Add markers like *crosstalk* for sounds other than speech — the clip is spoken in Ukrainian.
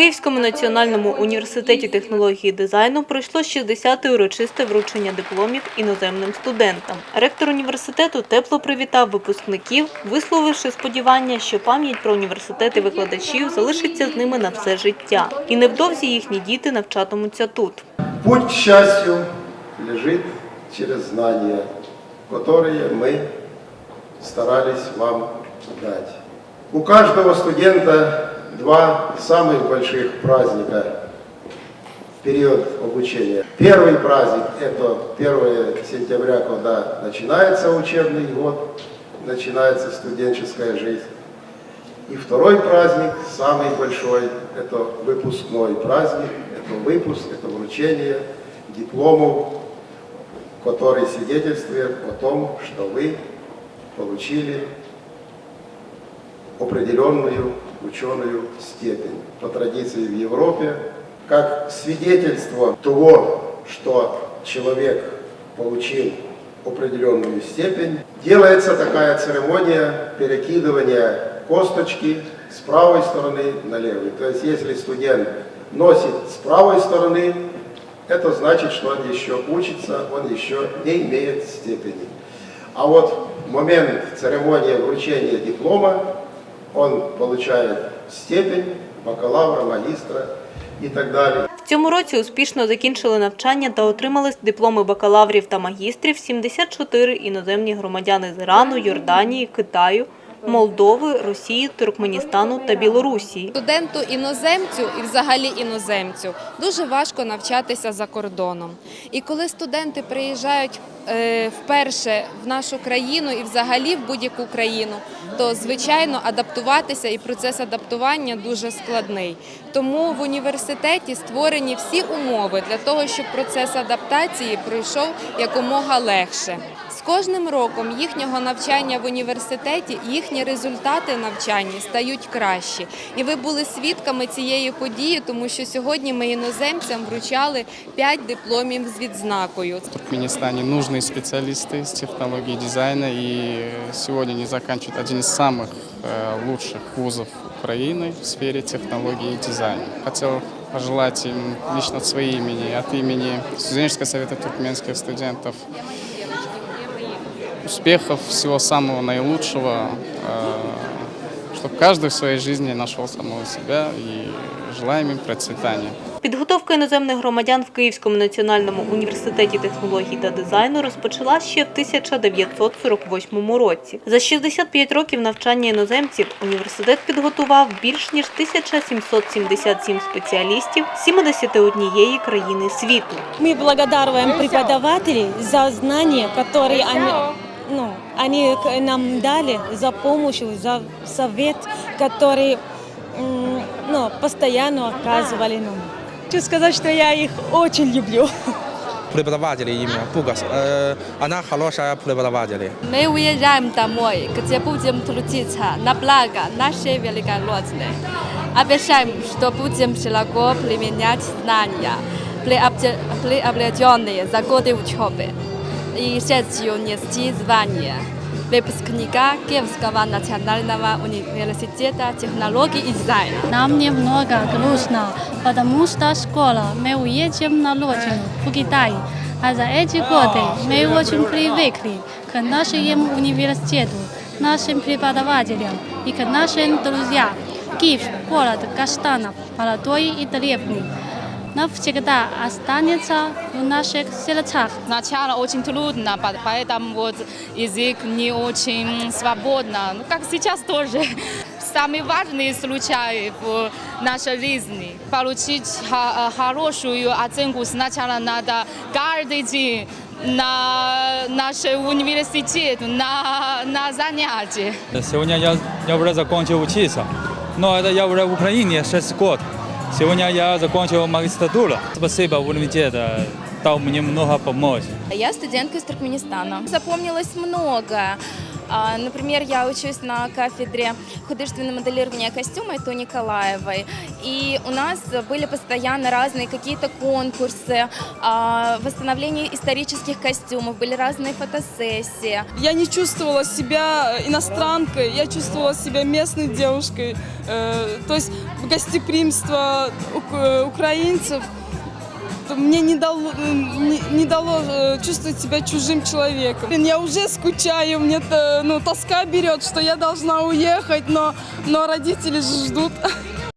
Київському національному університеті технології дизайну пройшло 60-те урочисте вручення дипломів іноземним студентам. Ректор університету тепло привітав випускників, висловивши сподівання, що пам'ять про університет і викладачів залишиться з ними на все життя. І невдовзі їхні діти навчатимуться тут. Путь к счастью лежит через знания, которые мы старались вам дать. У каждого студента два самых больших праздника в период обучения. Первый праздник – это 1 сентября, когда начинается учебный год, начинается студенческая жизнь. И второй праздник, самый большой, это выпускной праздник, это выпуск, это вручение дипломов, который свидетельствует о том, что вы получили определенную ученую степень. По традиции в Европе, как свидетельство того, что человек получил определенную степень, делается такая церемония перекидывания косточки с правой стороны на левую. То есть если студент носит с правой стороны, это значит, что он еще учится, он еще не имеет степени. А вот момент церемонии вручения диплома он получает степень бакалавра, магистра и так далее. В цьому році успішно закінчили навчання та отримали дипломи бакалаврів та магістрів 74 іноземні громадяни з Ірану, Йорданії, Китаю, Молдови, Росії, Туркменістану та Білорусі. Студенту іноземцю і взагалі іноземцю дуже важко навчатися за кордоном. І коли студенти приїжджають вперше в нашу країну і взагалі в будь-яку країну, то звичайно адаптуватися і процес адаптування дуже складний. Тому в університеті створені всі умови для того, щоб процес адаптації пройшов якомога легше. З кожним роком їхнього навчання в університеті їхні результати навчання стають кращі. І ви були свідками цієї події, тому що сьогодні ми іноземцям вручали 5 дипломів з відзнакою. В Туркменистане нужные специалисты с технологии дизайна, и сегодня они заканчивают один из самых э, лучших вузов Украины в сфере технологии и дизайна. Хотел пожелать им лично от своего имени, от имени студенческого совета туркменских студентов успехов, всего самого наилучшего, чтобы каждый в своей жизни нашел самого себя и желаем им процветания. Підготовка іноземних громадян в Київському національному університеті технологій та дизайну розпочала ще в 1948 році. За 65 років навчання іноземців університет підготував більш ніж 1777 спеціалістів з 71 країни світу. Мы благодарим преподавателей за знания, которые они, ну, они к- нам дали, за помощь, за совет, который м, ну, постоянно оказывали нам. Хочу сказать, что я их очень люблю. преподаватели имя Пугас. Э, она хорошая преподаватель. Мы уезжаем домой, где будем трудиться на благо нашей великой Родины. Обещаем, что будем широко применять знания, приобде- приобретенные за годы учебы, и сетью нести звание выпускника Киевского национального университета технологий и дизайна. Нам немного грустно, потому что скоро мы уедем на родину, в Китай. А за эти годы мы очень привыкли к нашему университету, нашим преподавателям и к нашим друзьям. Киев – город каштанов, молодой и древний. Навсегда останется в наших сердцах. Сначала очень трудно, по- поэтому вот язык не очень свободно. Ну, как сейчас тоже. *laughs* Самый важный случай в нашей жизни. Получить э, хорошую оценку сначала надо каждый день на наш университет, на, на занятия. Сегодня я, я уже закончил учиться, но это я уже в Украине 6 год. Сегодня я закончил магистратуру. Спасибо университету, дал мне много помочь. Я студентка из Туркменистана. Запомнилось много. А, Например, я учусь на кафедре художественного моделирования костюма это у Николаевой. И у нас были постоянно разные какие-то конкурсы, а, восстановление исторических костюмов, были разные фотосессии. Я не чувствовала себя иностранкой, я чувствовала себя местной девушкой. Э, То есть гостеприимство ук- э, украинцев мне не дало, не, не дало э, чувствовать себя чужим человеком. Я уже скучаю, мне ну, тоска берет, что я должна уехать, но, но родители ждут. *laughs*